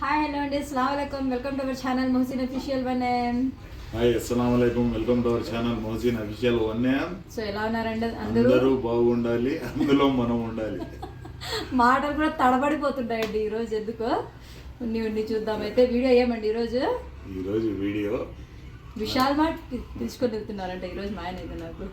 Hi hello అండి అస్సలం welcome welcome to our channel Mohsin official one hi అస్సలం welcome welcome to our channel Mohsin official one so ఎలా ఉన్నారండి అందరూ అందరూ? బాగుండాలి అందులో మనం ఉండాలి. మాటలు కూడా తడబడిపోతుంటాయండి ఈరోజు ఎందుకో? ఉన్ని ఉన్ని చూద్దాం. అయితే వీడియో ఏమండి ఈరోజు? ఈరోజు వీడియో విశాల్ మార్ట్ తీసుకొని వెళ్తున్నారంట ఈరోజు మా ఆయన అయితే నాకు.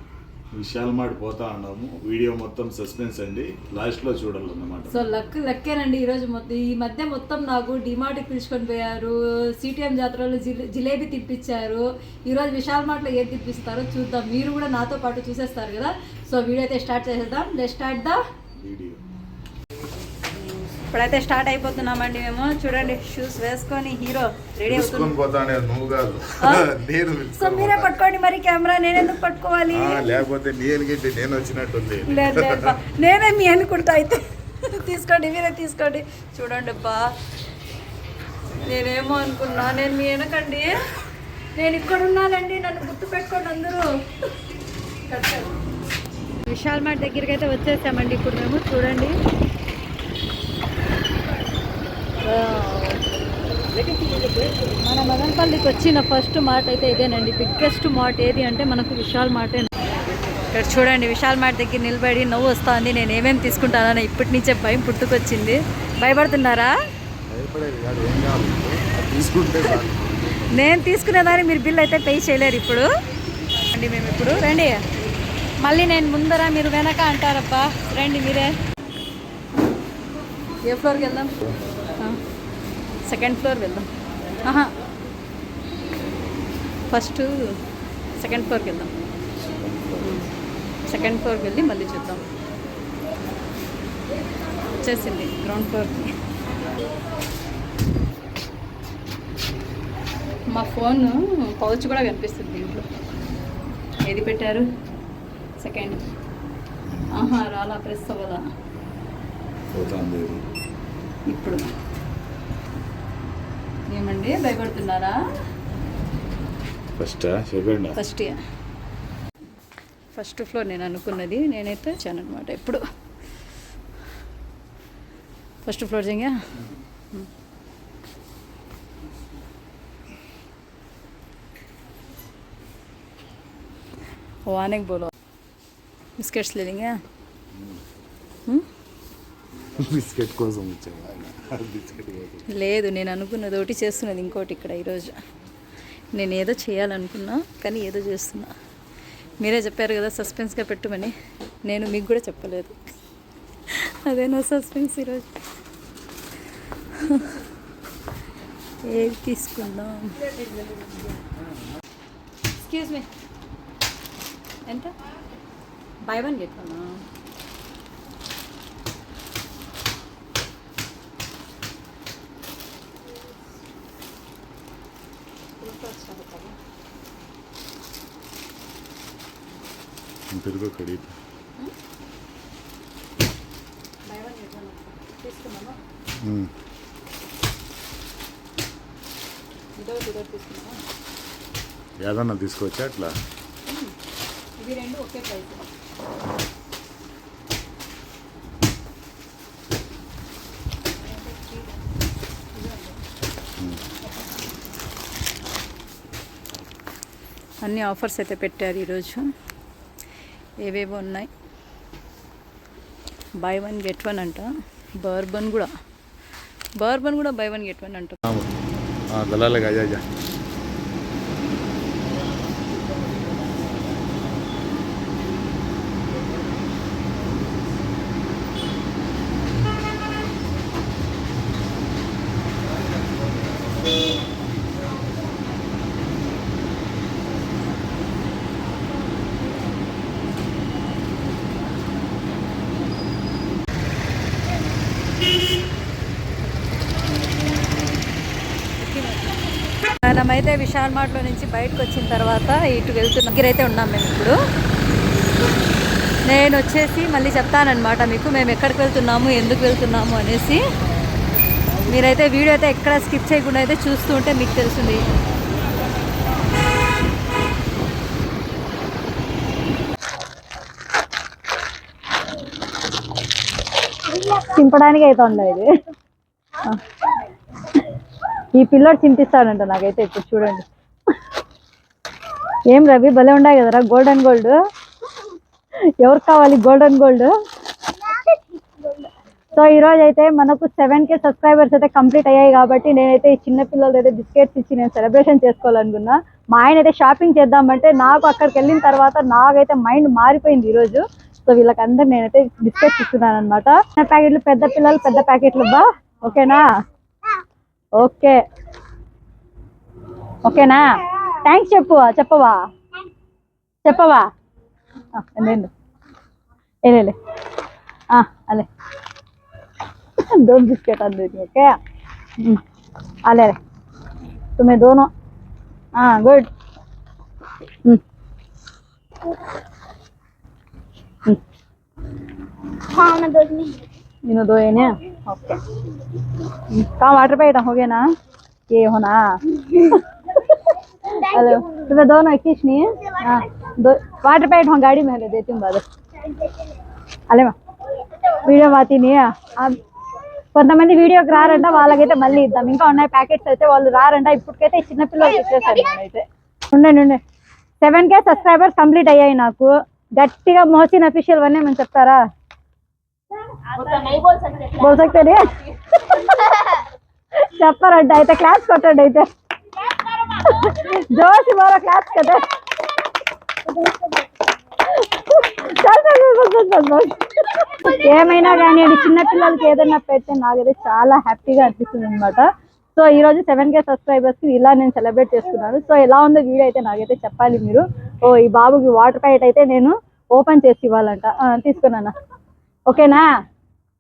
విశాల్ మార్ట్ పోతా ఉన్నాము వీడియో మొత్తం సస్పెన్స్ అండి. లాస్ట్లో చూడాలన్నమాట. సో లక్ లక్కేనండి ఈరోజు మొత్తం. ఈ మధ్య మొత్తం నాకు డిమార్ట్కి పిలుచుకొని పోయారు. సిటిఎం జాతరలో జిలే జిలేబీ తిప్పించారు. ఈరోజు విశాల్ మార్ట్లో ఏది తిప్పిస్తారో చూద్దాం. మీరు కూడా నాతో పాటు చూసేస్తారు కదా. సో వీడియో అయితే స్టార్ట్ చేసేద్దాం. లెట్ స్టార్ట్ ద వీడియో ఇప్పుడైతే స్టార్ట్ అయిపోతున్నామండి మేము. చూడండి షూస్ వేసుకొని హీరో రెడీ నేను సో మీరే పట్టుకోండి మరి కెమెరా నేను ఎందుకు పట్టుకోవాలి? లేకపోతే నేను గిట్టి నేను వచ్చినట్టుంది. లేదు లేదు బా. నేనే మీ అనుకుంటా అయితే. తీసుకోండి మీరే తీసుకోండి. చూడండి అబ్బా నేనేమో అనుకున్నా నేను మీ వెనకండి. నేను ఇక్కడ ఉన్నానండి నన్ను గుర్తు పెట్టుకోండి అందరూ. విశాల్ మార్ట్ దగ్గరికి అయితే వచ్చేసామండి ఇప్పుడు మేము చూడండి. మన మదనపల్లికి వచ్చిన ఫస్ట్ మార్ట్ అయితే ఇదేనండి. బిగ్గెస్ట్ మార్ట్ ఏది అంటే మనకు విశాల్ మార్టే ఇక్కడ చూడండి విశాల్ మార్ట్ దగ్గర నిలబడి నవ్వు వస్తుంది. నేను ఏమేమి తీసుకుంటానని ఇప్పటి నుంచే భయం పుట్టుకొచ్చింది. భయపడుతున్నారా. నేను తీసుకునేదాన్ని మీరు బిల్ అయితే పే చేయలేరు ఇప్పుడు. రండి మేము ఇప్పుడు. రండి. మళ్ళీ నేను ముందర మీరు వెనక అంటారబ్బా. రండి మీరే. ఏ ఫ్లోర్కి వెళ్దాం? సెకండ్ ఫ్లోర్ వెళ్దాం. ఆహా. ఫస్ట్ సెకండ్ ఫ్లోర్కి వెళ్దాం. సెకండ్ ఫ్లోర్కి వెళ్ళి మళ్ళీ చూద్దాం. వచ్చేసింది గ్రౌండ్ ఫ్లోర్కి. మా ఫోన్ పౌచ్ కూడా కనిపిస్తుంది దీంట్లో. ఏది పెట్టారు? సెకండ్. ఆహా రాలా ప్రెస్ అవ్వదా ఇప్పుడు. ఏమండి భయపడుతున్నారా first second first first floor నేను అనుకున్నది నేనైతే వచ్చాను అనమాట ఇప్పుడు ఫస్ట్ ఫ్లోర్ చెంగా वो आने को बोलो बिस्किट्स ले लेंगे हम्म? బిస్కెట్ కోసం వచ్చాను. బిస్కెట్ కోసం. లేదు నేను అనుకున్నది ఒకటి చేస్తున్నది ఇంకోటి ఇక్కడ ఈరోజు నేను ఏదో చేయాలనుకున్నా కానీ ఏదో చేస్తున్నా. మీరే చెప్పారు కదా సస్పెన్స్గా పెట్టమని. నేను మీకు కూడా చెప్పలేదు. అదే నా సస్పెన్స్ ఈరోజు. ఏది తీసుకుందాం? ఎక్స్క్యూజ్ మీ ఎంత? బై వన్ గెట్ వన్ తిరుగు కడి ఏదన్నా తీసుకోవచ్చా అట్లా ఇవి రెండు ఒకే ప్రైస్ అన్ని ఆఫర్స్ అయితే పెట్టారు ఈరోజు. ఏవేవో ఉన్నాయి. బై వన్ గెట్ వన్ అంట. బర్బన్ కూడా. బర్బన్ కూడా బై వన్ గెట్ వన్ అంట. అయితే విశాల్ మార్ట్లో నుంచి బయటకు వచ్చిన తర్వాత ఇటు వెళ్తున్న దగ్గర అయితే ఉన్నాం మేము ఇప్పుడు. నేను వచ్చేసి మళ్ళీ చెప్తానమాట మీకు మేము ఎక్కడికి వెళ్తున్నాము ఎందుకు వెళ్తున్నాము అనేసి. మీరైతే వీడియో అయితే ఎక్కడ స్కిప్ చేయకుండా అయితే చూస్తూ ఉంటే మీకు తెలుస్తుంది. చింపడానికి అయితే ఉండదు ఇది? ఈ పిల్లోడు చింతిస్తాడంట నాకైతే ఇప్పుడు చూడండి. ఏం రవి భలే ఉన్నాయి కదరా గోల్డెన్ గోల్డ్ ఎవరు కావాలి గోల్డెన్ గోల్డ్ సో ఈ అయితే మనకు సెవెన్ కే సబ్స్క్రైబర్స్ అయితే కంప్లీట్ అయ్యాయి కాబట్టి నేనైతే ఈ చిన్న పిల్లలతో అయితే బిస్కెట్స్ ఇచ్చి నేను సెలబ్రేషన్ చేసుకోవాలనుకున్నా. మా ఆయన అయితే షాపింగ్ చేద్దామంటే నాకు అక్కడికి వెళ్ళిన తర్వాత నాకైతే మైండ్ మారిపోయింది ఈరోజు. సో వీళ్ళకి నేనైతే బిస్కెట్స్ ఇస్తున్నాను అనమాట ప్యాకెట్లు పెద్ద పిల్లలు పెద్ద ప్యాకెట్లు బా ఓకేనా? ఓకే ఓకేనా థ్యాంక్స్ చెప్పు చెప్పవా చెప్పవా నేను ఏలే అలే दो बिस्किट और दे दिए क्या हम्म, आ ले रहे तुम्हें दोनों हाँ गुड हम्म, हाँ मैं दो दिन इन्हों दो है ना ओके हम्म, कहाँ वाटर पैट हो गया ना ये होना हेलो तुम्हें दोनों इक्कीस नहीं है हाँ दो वाटर पैट हम गाड़ी में ले देती हूँ बाद అలే వీడియో మాతిని కొంతమంది వీడియోకి రారంట వాళ్ళకైతే మళ్ళీ ఇద్దాం ఇంకా ఉన్నాయి ప్యాకెట్స్ అయితే వాళ్ళు రారంట ఇప్పటికైతే ఈ చిన్న పిల్లలకి ఇచ్చేసారు నేనైతే ఉండండి ఉండే సెవెన్ కే సబ్స్క్రైబర్స్ కంప్లీట్ అయ్యాయి నాకు గట్టిగా మోసిన్ అఫీషియల్ వన్ ఏమని చెప్తారా नहीं बोल सकते బోల్ సక్తే చెప్పారంట అయితే క్లాస్ కొట్టండి అయితే జోషి మరో క్లాస్ కదా చల్ చల్ చల్ చల్ చల్ చల్. ఏమైనా కానీ అది చిన్న పిల్లలకి ఏదైనా పెడితే నాకైతే చాలా హ్యాపీగా అనిపిస్తుంది అనమాట సో ఈ రోజు సెవెన్ కే సబ్స్క్రైబర్స్ కి ఇలా నేను సెలబ్రేట్ చేసుకున్నాను సో ఎలా ఉందో వీడియో అయితే నాకైతే చెప్పాలి మీరు ఓ ఈ బాబుకి వాటర్ ప్యాకెట్ అయితే నేను ఓపెన్ చేసి ఇవ్వాలంట ఆ, తీసుకున్నానా ఓకేనా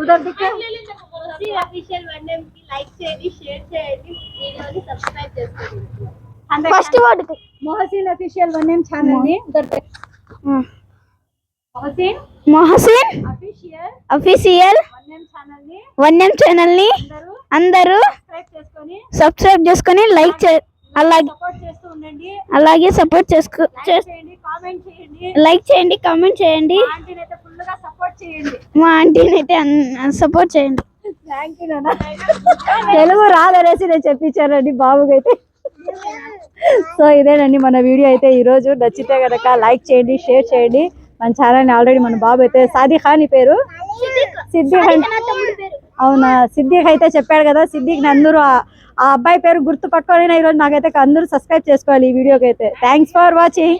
उधर दिखे అఫీషియల్ వన్ కి లైక్ చేయండి షేర్ చేయండి వీడియోని సబ్స్క్రైబ్ చేసుకోండి first word Mohsin official one name channel ని उधर पे Mohsin Mohsin official official one name channel ని వన్యం ఛానల్ ని అందరూ అందరూ సబ్స్క్రైబ్ చేసుకొని సబ్స్క్రైబ్ చేసుకొని లైక్ చే అలాగే సపోర్ట్ చేస్తూ ఉండండి అలాగే సపోర్ట్ చేసుకో లైక్ చేయండి కామెంట్ చేయండి లైక్ చేయండి కామెంట్ చేయండి అయితే సపోర్ట్ చేయండి. మా ఆంటీని అయితే సపోర్ట్ చేయండి. థ్యాంక్ యూ నాన్న. తెలుగు రాదనేసి నేను చెప్పించానండి బాబుకైతే. సో ఇదేనండి మన వీడియో అయితే ఈ రోజు నచ్చితే గనక లైక్ చేయండి షేర్ చేయండి. మన ఛానల్ ఆల్రెడీ మన బాబు అయితే సాది ఖాన్ పేరు. సిద్దిక్ అంటే- అవునా? సిద్దిక్ అయితే చెప్పాడు కదా సిద్దిక్ అందరూ ఆ- ఆ అబ్బాయి పేరు గుర్తు పట్టుకొని ఈరోజు నాకైతే అందరూ సబ్స్క్రైబ్ చేసుకోవాలి ఈ వీడియోకి అయితే థ్యాంక్స్ ఫర్ వాచింగ్